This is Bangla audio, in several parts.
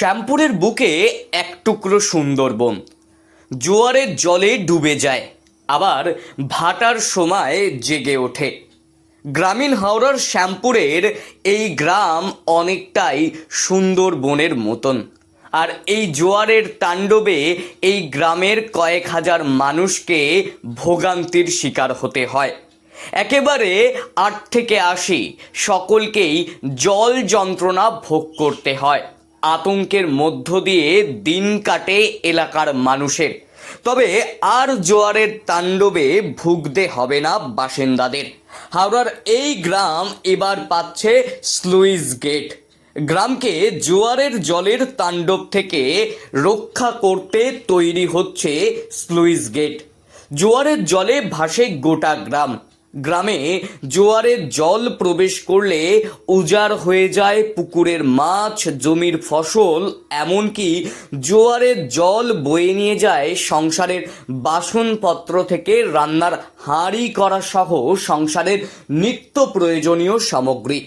শ্যামপুরের বুকে এক টুকরো সুন্দরবন। জোয়ারের জলে ডুবে যায়, আবার ভাটার সময় জেগে ওঠে। গ্রামীণ হাওড়ার শ্যামপুরের এই গ্রাম অনেকটাই সুন্দরবনের মতন। আর এই জোয়ারের তাণ্ডবে এই গ্রামের কয়েক হাজার মানুষকে ভোগান্তির শিকার হতে হয়। একেবারে আট থেকে আশি সকলকেই জল যন্ত্রণা ভোগ করতে হয়। আতঙ্কের মধ্য দিয়ে দিন কাটে এলাকার মানুষের। তবে আর জোয়ারের তাণ্ডবে ভুগতে হবে না বাসিন্দাদের। হাওড়ার এই গ্রাম এবার পাচ্ছে স্লুইস গেট। গ্রামকে জোয়ারের জলের তাণ্ডব থেকে রক্ষা করতে তৈরি হচ্ছে স্লুইস গেট। জোয়ারের জলে ভাসে গোটা গ্রাম। গ্রামে জোয়ারের জল প্রবেশ করলে উজাড় হয়ে যায় পুকুরের মাছ, জমির ফসল, এমনকি জোয়ারের জল বয়ে নিয়ে যায় সংসারের বাসনপত্র থেকে রান্নার হাঁড়ি করা সহ সংসারের নিত্য প্রয়োজনীয় সামগ্রী।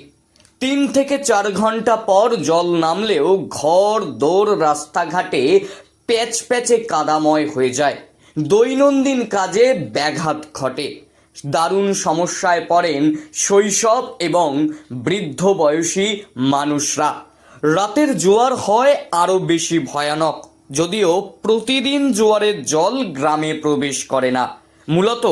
তিন থেকে চার ঘণ্টা পর জল নামলেও ঘর, দোর, রাস্তাঘাটে প্যাচ প্যাচে কাদাময় হয়ে যায়। দৈনন্দিন কাজে ব্যাঘাত ঘটে। দারুণ সমস্যায় পড়েন শৈশব এবং বৃদ্ধ বয়সী মানুষরা। রাতের জোয়ার হয় আরও বেশি ভয়ানক, যদিও প্রতিদিন জোয়ারের জল গ্রামে প্রবেশ করে না। মূলত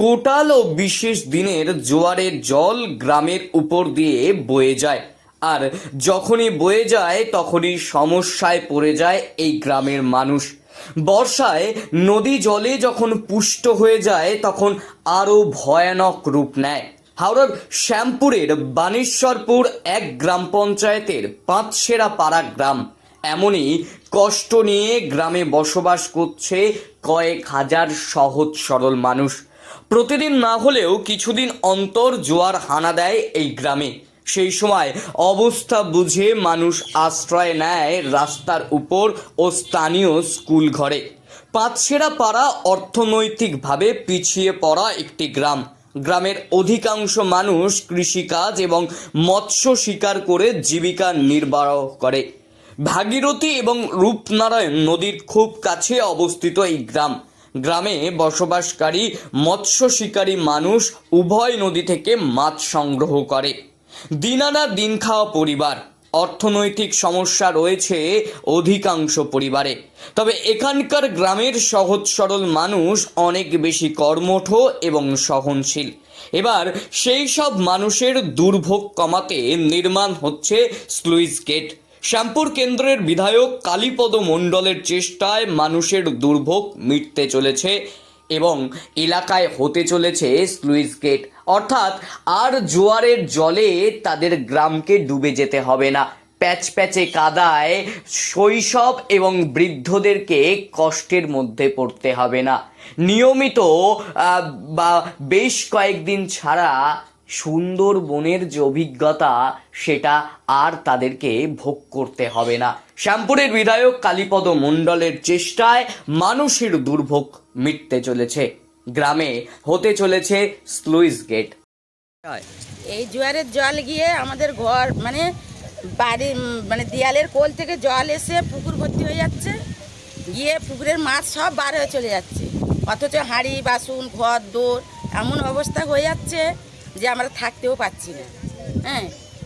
কোটাল ও বিশেষ দিনের জোয়ারের জল গ্রামের উপর দিয়ে বয়ে যায়, আর যখনই বয়ে যায় তখনই সমস্যায় পড়ে যায় এই গ্রামের মানুষ। বর্ষায় নদী জলে যখন পুষ্ট হয়ে যায়, তখন আরও ভয়ানক রূপ নেয়। হাওড়ার শ্যামপুরের বানেশ্বরপুর এক গ্রাম পঞ্চায়েতের পাঁচসেরা পাড়া গ্রাম। এমনই কষ্ট নিয়ে গ্রামে বসবাস করছে কয়েক হাজার সহজ সরল মানুষ। প্রতিদিন না হলেও কিছুদিন অন্তর জোয়ার হানা দেয় এই গ্রামে। সেই সময় অবস্থা বুঝে মানুষ আশ্রয় নেয় রাস্তার উপর ও স্থানীয় স্কুল ঘরে। পাঁচসেরা পাড়া অর্থনৈতিকভাবে পিছিয়ে পড়া একটি গ্রাম। গ্রামের অধিকাংশ মানুষ কৃষিকাজ এবং মৎস্য শিকার করে জীবিকা নির্বাহ করে। ভাগীরথী এবং রূপনারায়ণ নদীর খুব কাছে অবস্থিত এই গ্রাম। গ্রামে বসবাসকারী মৎস্য শিকারী মানুষ উভয় নদী থেকে মাছ সংগ্রহ করে। দিনানা দিন খাওয়া পরিবার। অর্থনৈতিক সমস্যা রয়েছে অধিকাংশ পরিবারে। তবে এখানকার গ্রামের সহজ সরল মানুষ অনেক বেশি কর্মঠ এবং সহনশীল। এবার সেই সব মানুষের দুর্ভোগ কমাতে নির্মাণ হচ্ছে স্লুইস গেট। শ্যামপুর কেন্দ্রের বিধায়ক কালীপদ মণ্ডলের চেষ্টায় মানুষের দুর্ভোগ মিটতে চলেছে। এবং এলাকায় হতে চলেছে স্লুইস গেট। অর্থাৎ আর জোয়ারের জলে তাদের গ্রামকে ডুবে যেতে হবে না। প্যাচ প্যাচে কাদায় শৈশব এবং বৃদ্ধদেরকে কষ্টের মধ্যে পড়তে হবে না। নিয়মিত বা বেশ কয়েকদিন ছাড়া সুন্দরবনের যে অভিজ্ঞতা, সেটা আর তাদেরকে ভোগ করতে হবে না। শ্যামপুরের বিধায়ক কালীপদ মণ্ডলের চেষ্টায় মানুষের দুর্ভোগ মিটতে চলেছে। গ্রামে হতে চলেছে স্লুইস গেট। এই জোয়ারের জল গিয়ে আমাদের ঘর মানে বাড়ি মানে দেয়ালের কোল থেকে জল এসে পুকুর ভর্তি হয়ে যাচ্ছে। গিয়ে পুকুরের মাছ সব বার হয়ে চলে যাচ্ছে। অথচ হাঁড়ি, বাসন, ঘর দৌড় এমন অবস্থা হয়ে যাচ্ছে যে আমরা থাকতেও পাচ্ছি না। হ্যাঁ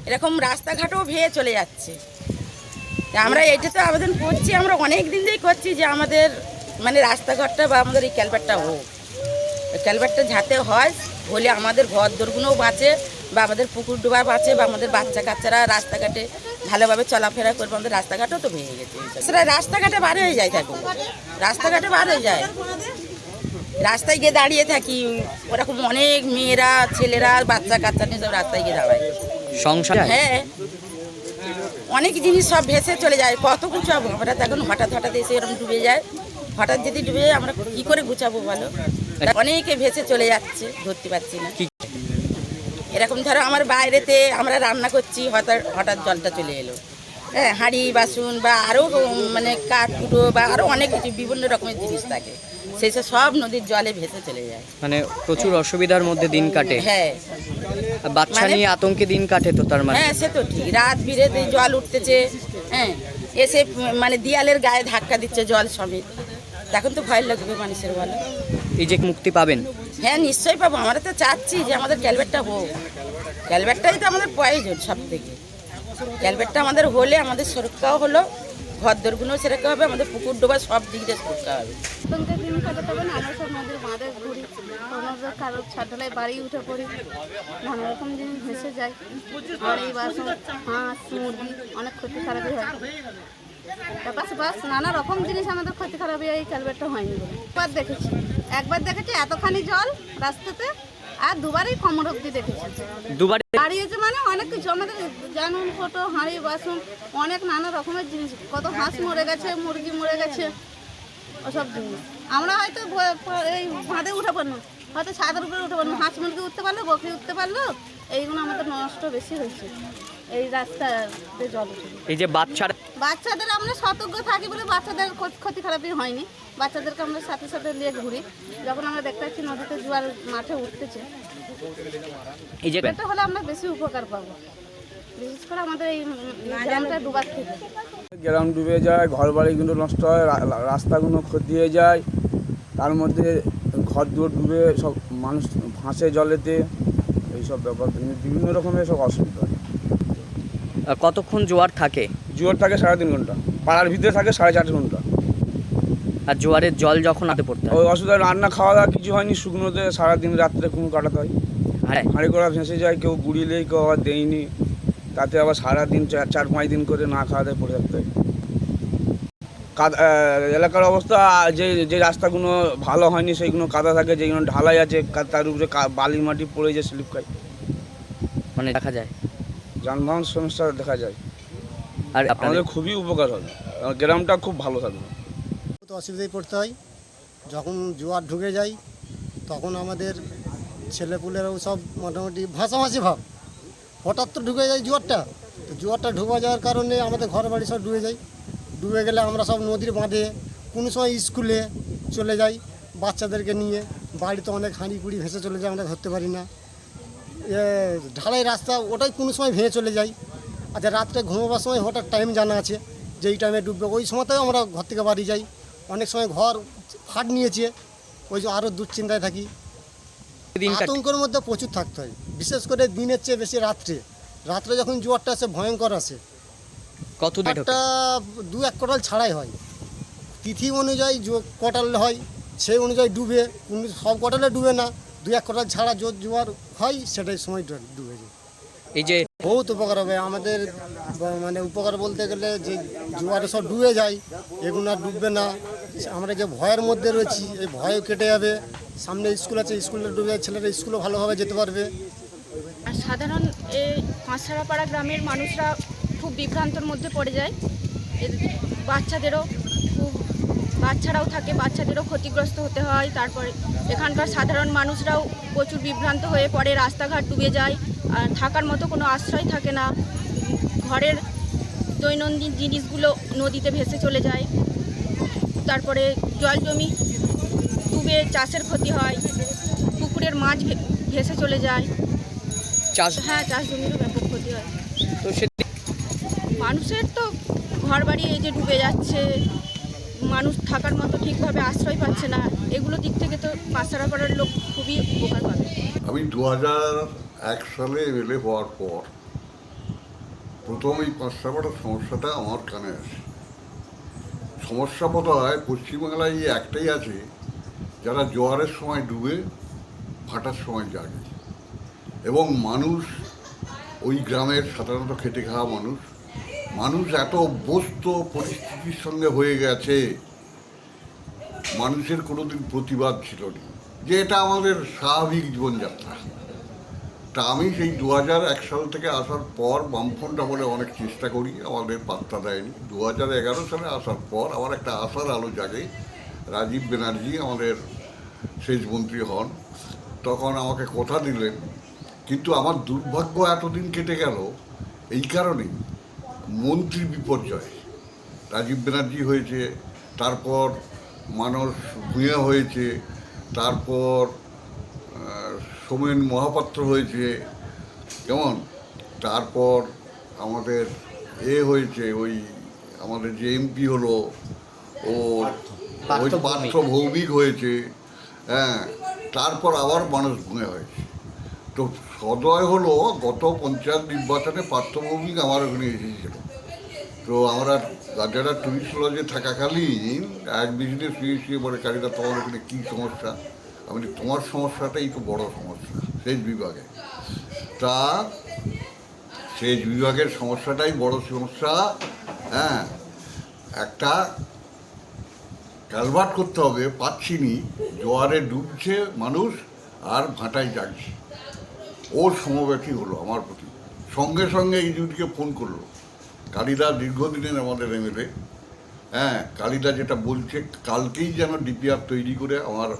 এরকম রাস্তাঘাটও ভেয়ে চলে যাচ্ছে। আমরা তো আবেদন করছি, আমরা অনেক দিন থেকেই করছি যে আমাদের মানে রাস্তাঘাটটা বা আমাদের এই ক্যালবারটা হোক। ক্যালবারটা যাতে হয়, হলে আমাদের ঘর দোরগুলোও বাঁচে বা আমাদের পুকুর ডোবা বাঁচে বা আমাদের বাচ্চা কাচ্চারা রাস্তাঘাটে ভালোভাবে চলাফেরা করবে, আমাদের রাস্তাঘাটও তো ভেঙে গেছে। সেটা রাস্তাঘাটে বার হয়ে যায় থাকবে রাস্তাঘাটে বার হয়ে যায়। রাস্তায় গিয়ে দাঁড়িয়ে থাকি ওরকম অনেক মেয়েরা ছেলেরা বাচ্চা কাচ্চা নিয়ে সব রাস্তায় গিয়ে দাঁড়ায়। সংসার? হ্যাঁ। অনেক জিনিস সব ভেসে চলে যায় কত গুছাবো? আমরা তখন হঠাৎ হঠাৎ এসে এরকম ডুবে যায় হঠাৎ যদি ডুবে যায় আমরা কি করে গুছাবো বলো? অনেকে ভেসে চলে যাচ্ছে ধরতে পারছি না। এরকম ধরো আমার বাইরেতে আমরা রান্না করছি হঠাৎ হঠাৎ জলটা চলে এলো। হ্যাঁ হাঁড়ি বাসন বা আরও মানে কাঠ কুটো বা আরও অনেক কিছু বিভিন্ন রকমের জিনিস থাকে। সেই সব নদীর জলে ভেসে চলে যায়। মানে প্রচুর অসুবিধার মধ্যে দিন কাটে। হ্যাঁ। বাচ্চা মানে- নিয়ে আতঙ্কে দিন কাটে তো তার মানে। হ্যাঁ সে তো ঠিক। রাত বিরেতে জল উঠতেছে হ্যাঁ এসে মানে দিয়ালের গায়ে ধাক্কা দিচ্ছে জল সমেত। তখন তো ভয় লাগবে মানুষের বলো। এই যে মুক্তি পাবেন। হ্যাঁ নিশ্চয়ই পাবো। আমরা তো চাচ্ছি যে আমাদের ক্যালবেটটা হোক। ক্যালবেটটাই তো আমাদের প্রয়োজন সব থেকে ক্যালবেটটা আমাদের হলে আমাদের সুরক্ষাও হলো। ঘর দরগুলো সেরকম হবে, আমাদের পুকুর ডোবা সব দিক দিয়ে সুরক্ষা হবে। আমরা সব বাড়ি উঠে পড়ি। নানা রকম জিনিস ভেসে যায়। হাঁস অনেক ক্ষতি খারাপই হয়। জিনিস আমাদের ক্ষতি এই ক্যালবেটটা হয়নি একবার দেখেছি। একবার দেখেছি, এতখানি জল রাস্তাতে আর দুবারই কমর অব্দি দেখেছি দুবারে দাঁড়িয়েছে মানে অনেক কিছু। আমাদের জানুন ফটো হাঁড়ি বাসন অনেক নানা রকমের জিনিস। কত হাঁস মরে গেছে মুরগি মরে গেছে ওসব জিনিস। আমরা হয়তো এই বাঁধে উঠে পারল হয়তো ছাদের উপরে উঠে পারল হাঁস মুরগি উঠতে পারল বকরি উঠতে পারল। এইগুলো আমাদের নষ্ট বেশি হয়েছে। এই রাস্তাতে জল উঠে এই যে বাচ্চারা বাচ্চাদের আমরা সতর্ক থাকি বলে বাচ্চাদের ক্ষত- খারাপই হয়নি। বাচ্চাদেরকে আমরা সাথে সাথে নিয়ে ঘুরি। যখন আমরা দেখতে পাচ্ছি নদীতে জোয়ার মাঠে উঠতেছে এই যে এটা হলে আমরা বেশি উপকার পাবো। বিশেষ করে আমাদের এই গ্রামটা ডুবার থেকে। গ্রাম ডুবে যায় ঘর বাড়িগুলো নষ্ট হয় রাস্তাগুলো ক্ষতি হয়ে যায়। তার মধ্যে ঘর দুয়ার ডুবে সব মানুষ ভাসে জলেতে এইসব ব্যাপার। বিভিন্ন রকমের সব অসুবিধা। হয় কতক্ষণ জোয়ার থাকে? জোয়ার থাকে সাড়ে তিন ঘণ্টা পাড়ার ভিতরে থাকে সাড়ে চার ঘণ্টা। আর জোয়ারের জল যখন হাতে পড়তে হয়? ওই অসুবিধা রান্না খাওয়া দাওয়া কিছু হয়নি শুকনোতে সারাদিন রাত্রে কোনো কাটাতে হয়। হ্যাঁ হাঁড়ি করা ভেসে যায় কেউ গুড়িলেই কেউ আবার দেয়নি। তাতে আবার সারাদিন চার চার পাঁচ দিন করে না খাওয়া দাওয়া পড়ে থাকতে হয়। কাদা এলাকার অবস্থা যে যে রাস্তাগুলো ভালো হয়নি সেইগুলো কাদা থাকে যেগুলো ঢালাই আছে তার উপরে বালি মাটি পড়ে যে স্লিপ খায়। মানে দেখা যায়? যানবাহন সমস্যা দেখা যায়। আর আপনাদের? খুবই উপকার হবে। গ্রামটা খুব ভালো থাকবে। তো অসুবিধায় পড়তে হয়। যখন জোয়ার ঢুকে যায় তখন আমাদের ছেলেপুলেরাও সব মোটামুটি ভাসাভাসি ভাব। হঠাৎ তো ঢুকে যায় জোয়ারটা। তো জোয়ারটা ঢুকে যাওয়ার কারণে আমাদের ঘর বাড়ি সব ডুবে যায়। ডুবে গেলে আমরা সব নদীর বাঁধে কোনো সময় স্কুলে চলে যাই বাচ্চাদেরকে নিয়ে। বাড়িতে অনেক হাঁড়ি কুড়ি ভেসে চলে যায় আমরা ধরতে পারি না। এ, ঢালাই রাস্তা ওটাই কোনো সময় ভেঙে চলে যায়। আচ্ছা রাত্রে ঘুমোবার সময় হঠাৎ টাইম জানা আছে যে এই টাইমে ডুববে। ওই সময়তেও আমরা ঘর থেকে বাড়ি যাই। অনেক সময় ঘর ফাট নিয়েছে। ওই যে আরও দুশ্চিন্তায় থাকি। আতঙ্কের মধ্যে প্রচুর থাকতে হয়। বিশেষ করে দিনের চেয়ে বেশি রাত্রে। রাত্রে যখন জোয়ারটা আসে ভয়ঙ্কর আসে। কত একটা দু এক কটাল ছাড়াই হয়। তিথি অনুযায়ী কটাল হয় সেই অনুযায়ী ডুবে। সব কটালে ডুবে না। দু এক কটাল ছাড়া জোর জোয়ার হয় সেটাই সময় ডুবে যায়। এই যে বহুত উপকার হবে। আমাদের মানে উপকার বলতে গেলে যে জোয়ারে সব ডুবে যায়, এগুলো আর ডুববে না। আমরা যে ভয়ের মধ্যে রয়েছি, এই ভয় কেটে যাবে। সামনে স্কুল আছে, স্কুলে ডুবে ছেলেরা স্কুলে ভালোভাবে যেতে পারবে। আর সাধারণ এই পাঁচসারাপাড়া গ্রামের মানুষরা খুব বিভ্রান্তর মধ্যে পড়ে যায়। বাচ্চাদেরও খুব, বাচ্চারাও থাকে, বাচ্চাদেরও ক্ষতিগ্রস্ত হতে হয়। তারপরে এখানকার সাধারণ মানুষরাও প্রচুর বিভ্রান্ত হয়ে পড়ে, রাস্তাঘাট ডুবে যায়। থাকার মতো কোনো আশ্রয় থাকে না। ঘরের দৈনন্দিন জিনিসগুলো নদীতে ভেসে চলে যায়। তারপরে জল জমি ডুবে চাষের ক্ষতি হয়। পুকুরের মাছ ভেসে চলে যায়। চাষ হ্যাঁ চাষ জমিরও ব্যাপক ক্ষতি হয়। তো সে মানুষের তো ঘর বাড়ি এই যে ডুবে যাচ্ছে মানুষ থাকার মতো ঠিকভাবে আশ্রয় পাচ্ছে না এগুলো দিক থেকে তো পাশারা পাড়ার লোক খুবই উপকার পাবে। আমি দু হাজার এক সালে এমএলএ হওয়ার পর প্রথম এই পাঁচশাপাটার সমস্যাটা আমার কানে আসে। সমস্যা বোধ হয় পশ্চিমবাংলায় এই একটাই আছে, যারা জোয়ারের সময় ডুবে ভাটার সময় জাগে। এবং মানুষ, ওই গ্রামের সাধারণত খেটে খাওয়া মানুষ মানুষ এত অভ্যস্ত পরিস্থিতির সঙ্গে হয়ে গেছে, মানুষের কোনোদিন প্রতিবাদ ছিল না। যে এটা আমাদের স্বাভাবিক জীবনযাত্রা। তা আমি সেই দু হাজার এক সাল থেকে আসার পর বামফ্রন্ট আমলে অনেক চেষ্টা করি, আমাদের পাত্তা দেয়নি। দু হাজার এগারো সালে আসার পর আমার একটা আশার আলো জাগে, রাজীব ব্যানার্জি আমাদের সেচ মন্ত্রী হন, তখন আমাকে কথা দিলেন, কিন্তু আমার দুর্ভাগ্য এতদিন কেটে গেল, এই কারণেই মন্ত্রী বিপর্যয়। রাজীব ব্যানার্জি হয়েছে, তারপর মানস ভূঁইয়া হয়েছে, তারপর সোমেন মহাপাত্র হয়েছে কেমন? তারপর আমাদের এ হয়েছে ওই আমাদের যে এমপি হলো ও ওই। পার্থ ভৌমিক। হয়েছে হ্যাঁ তারপর আবার মানুষ ভুঙে হয়েছে। তো সদয় হলো গত পঞ্চায়েত নির্বাচনে পার্থ ভৌমিক আমার ওখানে এসেছিল। তো আমরা যারা টুরিস্ট লজে থাকাকালীন এক বিজনেস শুয়ে বলে কারিদা তোমার ওখানে কী সমস্যা? আমি তোমার সমস্যাটাই তো বড় সমস্যা সেচ বিভাগে। তা সেচ বিভাগের সমস্যাটাই বড় সমস্যা হ্যাঁ। একটা, কালভার্ট করতে হবে পাচ্ছি নি জোয়ারে ডুবছে মানুষ আর ভাটায় জাগছে ওর সমব্যথী হলো আমার প্রতি। সঙ্গে সঙ্গে ইউনিটকে ফোন করল। কালিদা দীর্ঘদিনের আমাদের এমএলএ হ্যাঁ কালিদা যেটা বলছে, কালকেই যেন ডিপিআর তৈরি করে আমার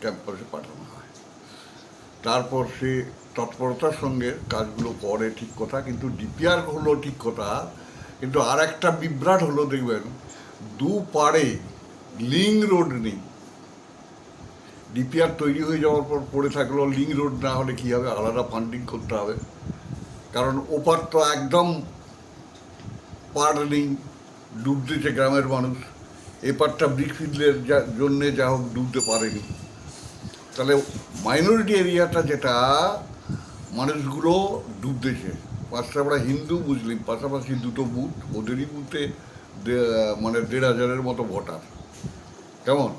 ক্যাম্পাসে পাঠানো হয়। তারপর সে তৎপরতার সঙ্গে কাজগুলো করে ঠিক কথা, কিন্তু ডিপিআর হলো ঠিক কথা, কিন্তু আর একটা বিভ্রাট হলো, দেখবেন দু পাড়ে লিং রোড নেই। ডিপিআর তৈরি হয়ে যাওয়ার পর পড়ে থাকল লিং রোড, না হলে কী হবে? আলাদা ফান্ডিং করতে হবে। কারণ ওপার তো একদম পার নেই, ডুব ডুবতেছে গ্রামের মানুষ। এপারটা ব্রিকফিল্ডের জন্যে যা হোক ডুবতে পারেনি। তাহলে মাইনরিটি এরিয়াটা যেটা, মানুষগুলো ডুবতেছে পাঁচটাপাড়া হিন্দু, মুসলিম, পাশাপাশি দুটো বুথ, ওদেরই বুথে মানে দেড় হাজারের মতো ভোটার। কেমন?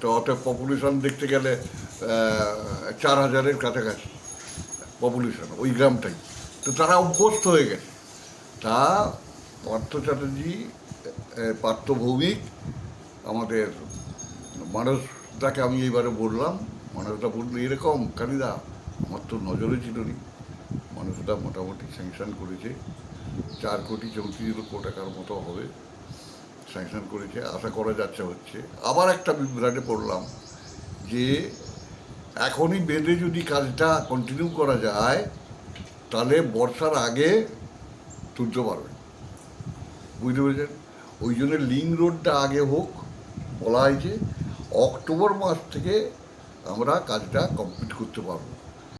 তো অতএব পপুলেশন দেখতে গেলে চার হাজারের কাছাকাছি পপুলেশন ওই গ্রামটাই। তো তারা অভ্যস্ত হয়ে গেছে। তা পার্থ চ্যাটার্জি পার্থ ভৌমিক আমাদের মানুষটাকে আমি এইবারে বললাম মানুষটা বলল এরকম, কালিদা, আমার তো নজরে ছিল নি মানুষটা মোটামুটি স্যাংশন করেছে। চার কোটি চৌত্রিশ লক্ষ টাকার মতো হবে। স্যাংশন করেছে, আশা করা যাচ্ছে হচ্ছে। আবার একটা বিভ্রাটে পড়লাম যে এখনই বেঁধে যদি কাজটা কন্টিনিউ করা যায়, তাহলে বর্ষার আগে তুলতে পারবেন বুঝতে পেরেছেন? ওই জন্য লিং রোডটা আগে হোক, বলা হয়েছে, অক্টোবর মাস থেকে আমরা কাজটা কমপ্লিট করতে পারব।